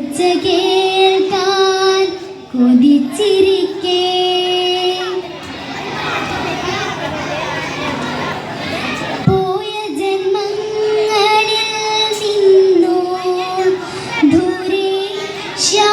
ഒച്ച കേൾക്കാൻ കൊതിച്ചിരിക്കേ. പോയ ജന്മങ്ങളിൽ നിന്നോ ദൂരെ ശ്യാ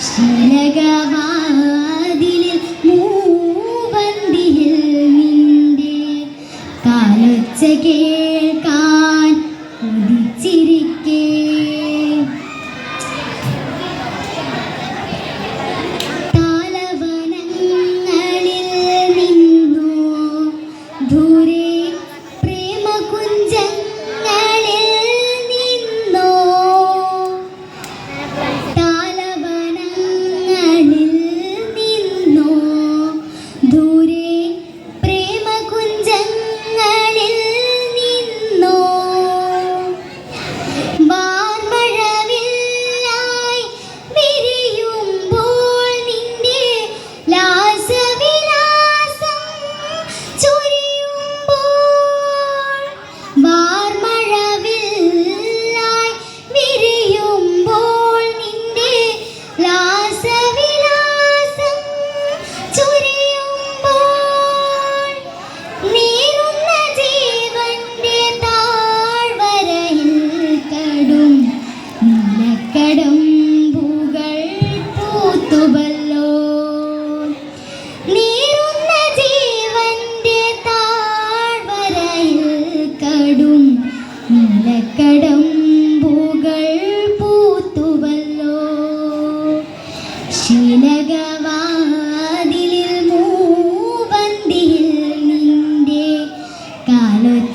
ശ്രീലകവാതിലിൽ മൂവന്തിയിൽ നിന്റെ കാലൊച്ച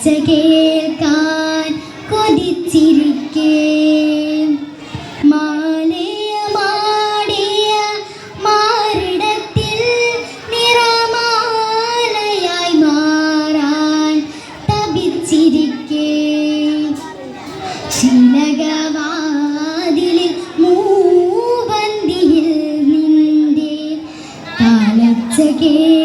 ഒച്ച കേൾക്കാൻ കൊതിച്ചിരിക്കേ. ശിലകവാതിലിൽ മൂവന്തിയിൽ നിന്റെ കാലച്ച കേ